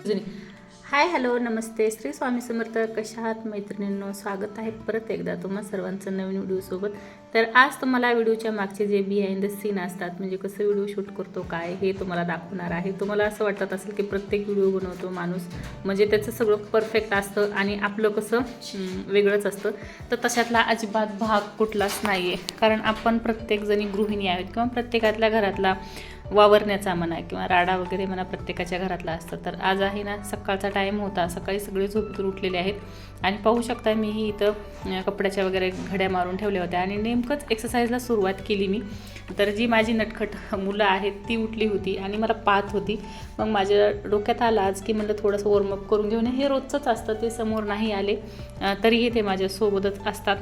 Hi hello नमस्ते. श्री स्वामी समर्थ कशा आहात? मैत्रिणींनो स्वागत आहे परत एकदा तुम्हा सर्वांचं नवीन व्हिडिओसोबत तर आज तुम्हाला व्हिडिओच्या मागचे जे बिहाइंड द सीन असतात म्हणजे कसं व्हिडिओ शूट करतो काय हे तुम्हाला दाखवणार आहे. तुम्हाला असं वाटत असेल की प्रत्येक व्हिडिओ बनवतो माणूस म्हणजे त्याचं सगळं परफेक्ट असतं आणि आपलं कसं वेगळंच असतं. तर तशातला अजिबात भाग कुठलाच नाही आहे कारण आपण प्रत्येकजणी गृहिणी आहेत किंवा प्रत्येकातल्या घरातला वावरण्याचा म्हणा किंवा राडा वगैरे म्हणा प्रत्येकाच्या घरातला असतं. तर आज आहे ना सकाळचा टाईम होता. सकाळी सगळे झोपेतून उठलेले आहेत. आणि पाहू शकता मीही इथं कपड्याच्या वगैरे घड्या मारून ठेवल्या होत्या. आणि नेमकंच एक्सरसाइजला सुरुवात केली मी. तर जी माझी नटखट मुलं आहेत ती उठली होती आणि मला पाहत होती. मग माझ्या डोक्यात आलं आज की म्हणलं थोडंसं वॉर्मअप करून घेऊन. हे रोजचंच असतं ते समोर नाही आले. तरीही ते माझ्यासोबतच असतात.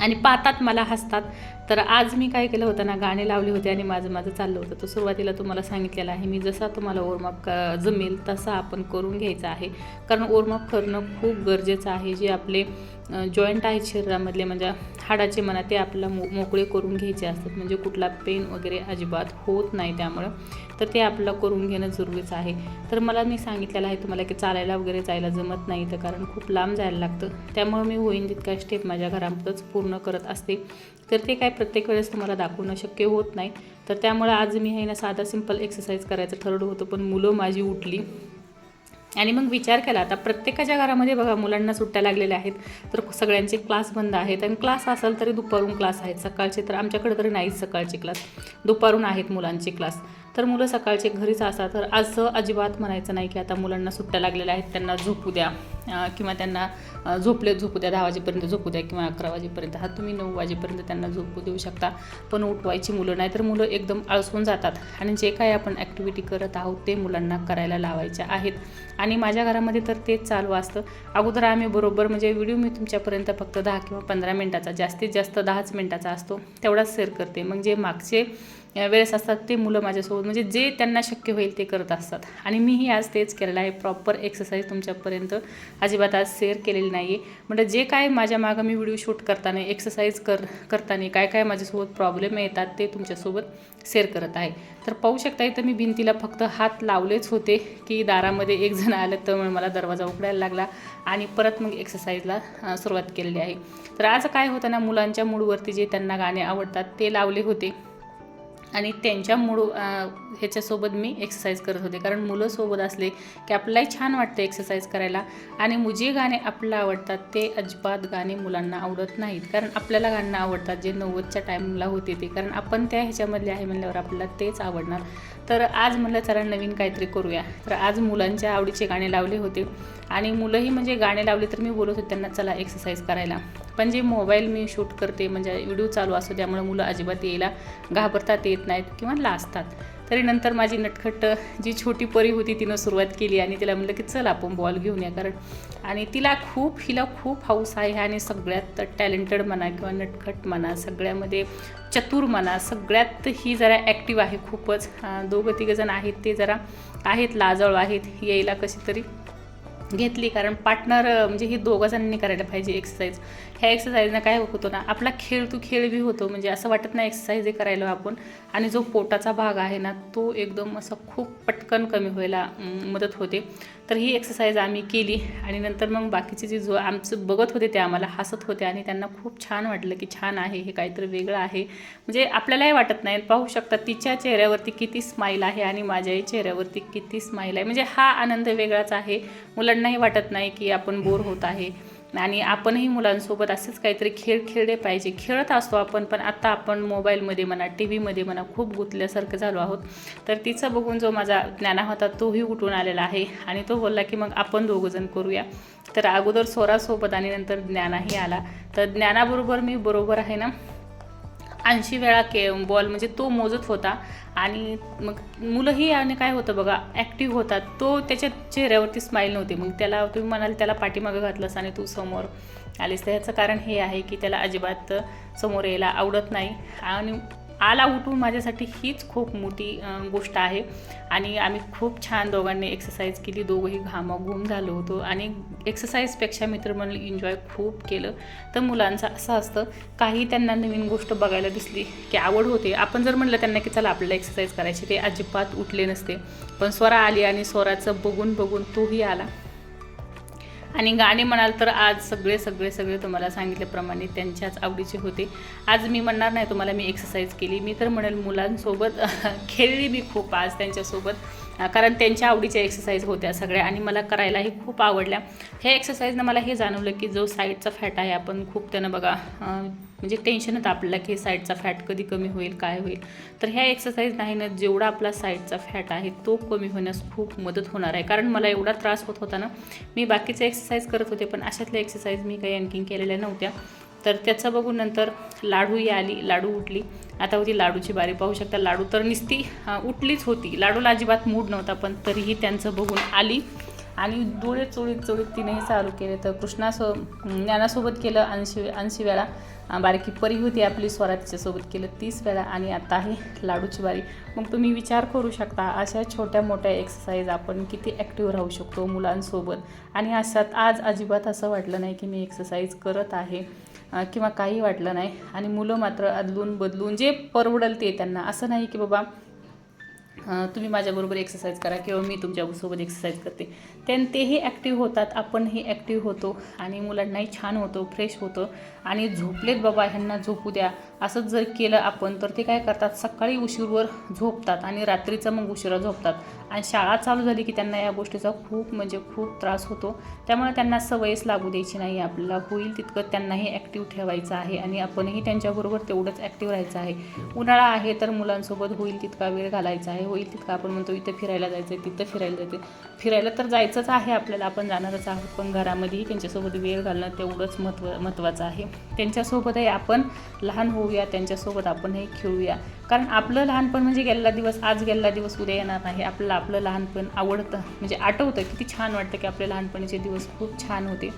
आणि पाहतात मला हसतात. तर आज मी काय केलं होतं ना गाणे लावले होते आणि माझं माझं चाललं होतं. तर सुरुवातीला तुम्हाला सांगितलेलं आहे मी जसा तुम्हाला वॉर्मअप जमेल तसा आपण करून घ्यायचा आहे. कारण वॉर्मअप करणं खूप गरजेचं आहे. जे आपले जॉईंट आहेत शरीरामधले म्हणजे हाडाचे म्हणा ते आपल्याला मो मोकळे करून घ्यायचे असतात. म्हणजे कुठला पेन वगैरे अजिबात होत नाही त्यामुळं. तर ते आपल्याला करून घेणं जरुरीचं आहे. तर मला मी सांगितलेलं आहे तुम्हाला की चालायला वगैरे जायला जमत नाही तर कारण खूप लांब जायला लागतं. त्यामुळं मी होईन तितका स्टेप माझ्या घरामध्येच पूर्ण करत असते. तर ते काय प्रत्येक वेळेस तुम्हाला दाखवणं शक्य होत नाही. तर त्यामुळे आज मी हे ना साधा सिंपल एक्सरसाइज करायचं ठरवलं होतं पण मुलं माझी उठली. आणि मग विचार केला आता प्रत्येकाच्या घरामध्ये बघा मुलांना सुट्ट्या लागलेल्या आहेत तर सगळ्यांचे क्लास बंद आहेत. आणि क्लास असेल तरी दुपारून क्लास आहेत. सकाळचे तर आमच्याकडे तरी नाहीच सकाळचे क्लास दुपारून आहेत मुलांचे क्लास तर मुलं सकाळचे घरीच असतात. तर असं अजिबात म्हणायचं नाही की आता मुलांना सुट्ट्या लागलेल्या आहेत त्यांना झोपू द्या. किंवा त्यांना झोपले झोपू द्या दहा वाजेपर्यंत झोपू द्या किंवा अकरा वाजेपर्यंत. हा तुम्ही नऊ वाजेपर्यंत त्यांना झोपू देऊ शकता. पण उठवायची मुलं नाही तर मुलं एकदम आळसून जातात. आणि जे काय आपण ॲक्टिव्हिटी करत आहोत ते मुलांना करायला लावायच्या आहेत. आणि माझ्या घरामध्ये तर तेच चालू असतं. अगोदर आम्ही बरोबर म्हणजे व्हिडिओ मी तुमच्यापर्यंत फक्त दहा किंवा पंधरा मिनटाचा जास्तीत जास्त दहाच मिनटाचा असतो तेवढाच शेअर करते. मग जे मागचे वेळेस असतात ते मुलं माझ्यासोबत. म्हणजे जे त्यांना शक्य होईल ते करत असतात. आणि मीही आज तेच केलेलं आहे. प्रॉपर एक्सरसाइज तुमच्यापर्यंत अजिबात आज शेअर केलेली नाही आहे म्हणजे जे काय माझ्या मागं मी व्हिडिओ शूट करताना एक्सरसाइज कर करताना काय काय माझ्यासोबत प्रॉब्लेम येतात ते तुमच्यासोबत शेअर करत आहे. तर पाहू शकता इथं मी भिंतीला फक्त हात लावलेच होते की दारामध्ये एक जण आलं तर मग मला दरवाजा उघडायला लागला आणि परत मग एक्सरसाइजला सुरुवात केलेली आहे. तर आज काय होतं ना मुलांच्या मूडवरती जे त्यांना गाणे आवडतात ते लावले होते. आणि त्यांच्या मूड ह्याच्यासोबत मी एक्सरसाइज करत होते. कारण मुलं सोबत असले की आपल्यालाही छान वाटतं एक्सरसाइज करायला. आणि मुझे जे गाणे आपल्याला आवडतात ते अजिबात गाणे मुलांना आवडत नाहीत. कारण आपल्याला गाणं आवडतात जे नव्वदच्या टाईमला होते ते. कारण आपण त्या ह्याच्यामधले आहे म्हणल्यावर आपल्याला तेच आवडणार. तर आज म्हणलं चला नवीन काहीतरी करूया. तर आज मुलांच्या आवडीचे गाणे लावले होते. आणि मुलंही म्हणजे गाणे लावले तर मी बोलत होते त्यांना चला एक्सरसाइज करायला. पण जे मोबाईल मी शूट करते म्हणजे व्हिडिओ चालू असतो त्यामुळे मुलं अजिबात यायला घाबरतात येत नाहीत किंवा लाजतात. तरी नंतर माझी नटखट जी छोटी परी होती तिनं सुरुवात केली आणि तिला म्हणलं की चल आपण बॉल घेऊन या. कारण आणि तिला खूप हिला खूप हाऊस आहे आणि सगळ्यात टॅलेंटेड म्हणा किंवा नटखट म्हणा सगळ्यामध्ये चतुर म्हणा सगळ्यात ही जरा ॲक्टिव्ह आहे खूपच. दोघं दोघं तिघंजण आहेत ते जरा आहेत लाजळ आहेत यायला कशी तरी घेतली कारण पार्टनर म्हणजे हे दोघं जणांनी करायला पाहिजे एक्सरसाइज ह्या एक्सरसाइजनं काय होतं ना आपला खेळ तू खेळ बी होतो. म्हणजे असं वाटत नाही एक्सरसाइज हे करायला आपण. आणि जो पोटाचा भाग आहे ना तो एकदम असा खूप पटकन कमी व्हायला मदत होते. तर ही एक्सरसाइज आम्ही केली आणि नंतर मग बाकीचे जे जो आमचं बघत होते ते आम्हाला हसत होते आणि त्यांना खूप छान वाटलं की छान आहे हे काहीतरी वेगळं आहे. म्हणजे आपल्यालाही वाटत नाही. पाहू शकता तिच्या चेहऱ्यावरती किती स्माईल आहे आणि माझ्याही चेहऱ्यावरती किती स्माईल आहे. म्हणजे हा आनंद वेगळाच आहे. मुलांनाही वाटत नाही की आपण बोर होत आहे. आणि आपणही मुलांसोबत असेच काहीतरी खेळ खेळले पाहिजे. खेळत असतो आपण पण आत्ता आपण मोबाईलमध्ये म्हणा टी व्हीमध्ये म्हणा खूप गुंतल्यासारखं झालो आहोत. तर तिचं बघून जो माझा ज्ञाना होता तोही उठून आलेला आहे. आणि तो बोलला की मग आपण दोघंजण करूया. तर अगोदर स्वरासोबत आणि नंतर ज्ञानाही आला. तर ज्ञानाबरोबर मी बरोबर आहे ना? ऐंशी वेळा के बॉल म्हणजे तो मोजत होता. आणि मग मुलंही आणि काय होतं बघा ॲक्टिव्ह होतात. तो त्याच्या चेहऱ्यावरती स्माईल नव्हती. मग त्याला तुम्ही म्हणाल त्याला पाठीमागं घातलंस आणि तू समोर आलीस. तर ह्याचं कारण हे आहे की त्याला अजिबात समोर यायला आवडत नाही. आणि आला उठून माझ्यासाठी हीच खूप मोठी गोष्ट आहे. आणि आम्ही खूप छान दोघांनी एक्सरसाइज केली. दोघंही घामाघूम झालो होतो. आणि एक्सरसाइजपेक्षा मित्र एन्जॉय खूप केलं. तर मुलांचं असं असतं काही त्यांना नवीन गोष्ट बघायला दिसली की आवड होते. आपण जर म्हणलं त्यांना की चला आपल्याला एक्सरसाइज करायची ते अजिबात उठले नसते. पण स्वरा आली आणि स्वराचं बघून बघून तोही आला. आणि गाणे म्हणाल तर आज सगळे सगळे सगळे तुम्हाला सांगितल्याप्रमाणे त्यांच्याच आवडीचे होते. आज मी म्हणणार नाही तुम्हाला मी एक्सरसाइज केली. मी तर म्हणेल मुलांसोबत खेळली मी खूप आज त्यांच्यासोबत. कारण त्यांच्या आवडीच्या एक्सरसाइज होत्या सगळ्या आणि मला करायलाही खूप आवडल्या. ह्या एक्सरसाइजनं मला हे जाणवलं की जो साईडचा फॅट आहे आपण खूप त्यानं बघा म्हणजे टेन्शन आपल्याला की साईडचा फॅट कधी कमी होईल काय होईल. तर ह्या एक्सरसाइज नाही ना जेवढा आपला साईडचा फॅट आहे तो कमी होण्यास खूप मदत होणार आहे. कारण मला एवढा त्रास होत होता ना मी बाकीचे एक्सरसाइज करत होते पण अशातल्या एक्सरसाइज मी काही आणखीन केलेल्या नव्हत्या. तर त्याचं बघून नंतर लाडूही आली लाडू उठली. आता होती लाडूची बारी पाहू शकता लाडू तर निस्ती उठलीच होती. लाडूला अजिबात मूड नव्हता पण तरीही त्यांचं बघून आली. आणि डोळे चोळीत चोळीत तिनेही चालू केले. तर कृष्णासो ज्ञानासोबत केलं ऐंशी ऐंशी वेळा बारकी परी होती आपली स्वरा तिच्यासोबत केलं तीस वेळा आणि आता आहे लाडूची बारी. मग तुम्ही विचार करू शकता अशा छोट्या मोठ्या एक्सरसाइज आपण किती ॲक्टिव्ह राहू शकतो मुलांसोबत. आणि अशात आज अजिबात असं वाटलं नाही की मी एक्सरसाइज करत आहे किंवा काही वाटलं नाही. आणि मुलं मात्र अदलून बदलून जे परवडल ते त्यांना. असं नाही की बाबा तुम्ही माझ्याबरोबर एक्सरसाइज करा किंवा मी तुमच्यासोबत एक्सरसाइज करते. त्यां तेही ॲक्टिव्ह होतात आपणही ॲक्टिव्ह होतो आणि मुलांनाही छान होतो फ्रेश होतं. आणि झोपलेत बाबा ह्यांना झोपू द्या. असंच जर केलं आपण तर ते काय करतात? सकाळी उशीरवर झोपतात आणि रात्रीचं मग उशिरा झोपतात. आणि शाळा चालू झाली की त्यांना या गोष्टीचा खूप म्हणजे खूप त्रास होतो. त्यामुळे त्यांना सवयच लागू द्यायची नाही. आपल्याला होईल तितकं त्यांनाही ॲक्टिव्ह ठेवायचं आहे आणि आपणही त्यांच्याबरोबर तेवढंच ॲक्टिव्ह राहायचं आहे. उन्हाळा आहे तर मुलांसोबत होईल तितका वेळ घालायचा आहे. होईल तितका आपण म्हणतो इथं फिरायला जायचं आहे तिथं फिरायला जायचं आहे फिरायला तर जायचंच आहे आपल्याला. आपण जाणारच आहोत पण घरामध्येही त्यांच्यासोबत वेळ घालणं तेवढंच महत्त्व महत्त्वाचं आहे. त्यांच्यासोबतही आपण लहान होऊया त्यांच्यासोबत आपणही खेळूया. कारण आपलं लहानपण म्हणजे गेलेला दिवस आज गेलेला दिवस उद्या येणार नाही. आपल्याला आपलं लहानपण आवडतं म्हणजे आठवतं. किती छान वाटतं की आपले लहानपणीचे दिवस खूप छान होते.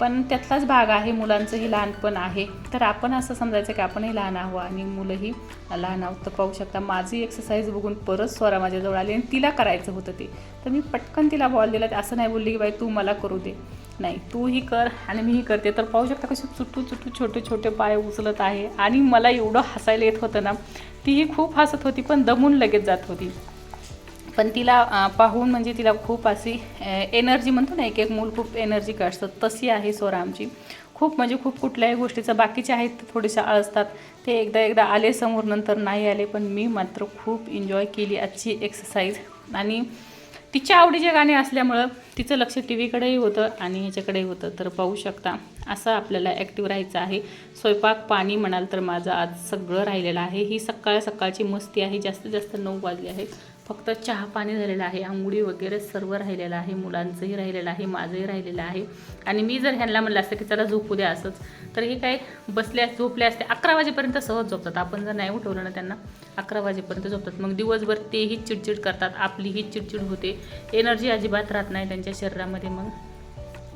पण त्यातलाच भाग आहे मुलांचंही लहानपण आहे. तर आपण असं समजायचं की आपणही लहान आहोत आणि मुलंही लहान आहोत. तर पाहू शकता माझी एक्सरसाइज बघून परत स्वरा माझ्याजवळ आली आणि तिला करायचं होतं ते. तर मी पटकन तिला बॉल दिला. असं नाही बोलली की बाई तू मला करू दे. नाही तूही कर आणि मीही करते. तर पाहू शकता कसे चुटू चुटू छोटे छोटे पाय उचलत आहे. आणि मला एवढं हसायला येत होतं ना तीही खूप हसत होती पण दमून लगेच जात होती. पण तिला पाहून म्हणजे तिला खूप अशी एनर्जी म्हणतो ना एक एक मूल खूप एनर्जी काढतं तशी आहे सोरा आमची. खूप म्हणजे खूप कुठल्याही गोष्टीचं बाकीचे आहेत ते थोडेसे आळसतात. ते एकदा एकदा आले समोर नंतर नाही आले पण मी मात्र खूप एन्जॉय केली आजची एक्सरसाइज आणि तिच्या आवडीचे गाणे असल्यामुळं तिचं लक्ष टी व्हीकडेही होतं आणि ह्याच्याकडेही होतं. तर पाहू शकता असं आपल्याला ॲक्टिव्ह राहायचं आहे. स्वयंपाक पाणी म्हणाल तर माझं आज सगळं राहिलेलं आहे. ही सकाळ सकाळची मस्ती आहे. जास्तीत जास्त नऊ वाजले आहेत. फक्त चहा पाणी झालेलं आहे आंघोळी वगैरे सर्व राहिलेलं आहे मुलांचंही राहिलेलं आहे माझंही राहिलेलं आहे. आणि मी जर ह्यांना म्हणलं असतं की चला झोपू द्या असंच तर हे काय बसल्या झोपले असते अकरा वाजेपर्यंत सहज झोपतात. आपण जर नाही उठवलं ना त्यांना अकरा वाजेपर्यंत झोपतात. मग दिवसभर तेही चिडचिड करतात आपलीही चिडचिड होते. एनर्जी अजिबात राहत नाही त्यांच्या शरीरामध्ये. मग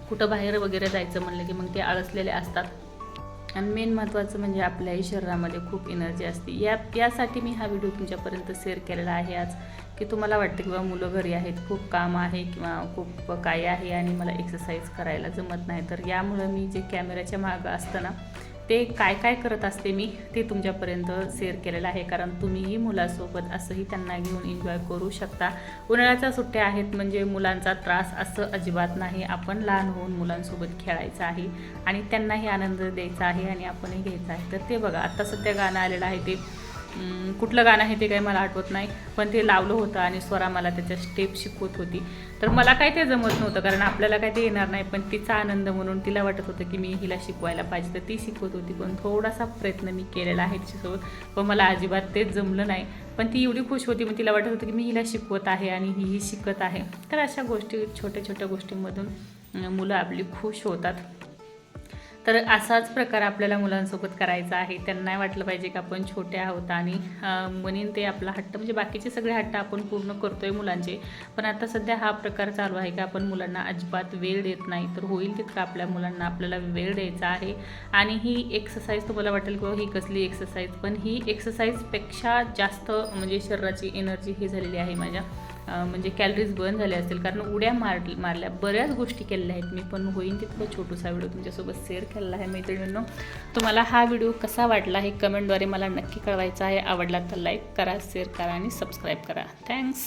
कुठं बाहेर वगैरे जायचं म्हणलं की मग ते आळसलेले असतात. आणि मेन महत्त्वाचं म्हणजे आपल्याही शरीरामध्ये खूप एनर्जी असते. या यासाठी मी हा व्हिडिओ तुमच्यापर्यंत शेअर केलेला आहे आज की तुम्हाला वाटतं किंवा मुलं घरी आहेत खूप काम आहे किंवा खूप काय आहे आणि मला एक्सरसाइज करायला जमत नाही. तर यामुळं मी जे कॅमेऱ्याच्या मागं असतं ना ते काय काय करत असते मी ते तुमच्यापर्यंत शेअर केलेलं आहे. कारण तुम्हीही मुलासोबत असंही त्यांना घेऊन एन्जॉय करू शकता. उन्हाळ्याच्या सुट्ट्या आहेत म्हणजे मुलांचा त्रास असं अजिबात नाही. आपण लहान होऊन मुलांसोबत खेळायचं आहे आणि त्यांनाही आनंद द्यायचा आहे आणि आपणही घ्यायचा आहे. तर ते बघा आत्ता सध्या गाणं आलेलं आहे ते कुठलं गाणं आहे ते काही मला आठवत नाही पण ते लावलं होतं आणि स्वरा मला त्याच्या स्टेप शिकवत होती. तर मला काय ते जमत नव्हतं कारण आपल्याला काय ते येणार नाही पण तिचा आनंद म्हणून तिला वाटत होतं की मी हिला शिकवायला पाहिजे तर ती शिकवत होती. पण थोडासा प्रयत्न मी केलेला आहे तिच्यासोबत पण मला अजिबात तेच जमलं नाही. पण ती एवढी खुश होती मग तिला वाटत होतं की मी हिला शिकवत आहे आणि ही शिकत आहे. तर अशा गोष्टी छोट्या छोट्या गोष्टींमधून मुलं आपली खुश होतात. तर असाच प्रकार आपल्याला मुलांसोबत करायचा आहे. त्यांना वाटलं पाहिजे की आपण छोट्या आहोत आणि अं, ते आपला हट्ट म्हणजे बाकीचे सगळे हट्ट आपण पूर्ण करतो आहे मुलांचे. पण आता सध्या हा प्रकार चालू आहे की आपण मुलांना अजिबात वेळ देत नाही. तर होईल तितकं आपल्या मुलांना आपल्याला वेळ द्यायचा आहे. आणि ही एक्सरसाइज तुम्हाला वाटेल किंवा ही कसली एक्सरसाइज पण ही एक्सरसाइजपेक्षा जास्त म्हणजे शरीराची एनर्जी ही झालेली आहे माझ्या. म्हणजे कॅलरीज बर्न झाल्या असतील. कारण उड्या मार मारल्या बऱ्याच गोष्टी केलेल्या आहेत मी. पण होईन तितकं छोटूसा व्हिडिओ तुमच्यासोबत शेअर केलेला आहे मैत्रिणींनो. तुम्हाला हा व्हिडिओ कसा वाटला हे कमेंटद्वारे मला नक्की कळवायचा आहे. आवडला तर लाईक करा शेअर करा आणि सबस्क्राईब करा. थँक्स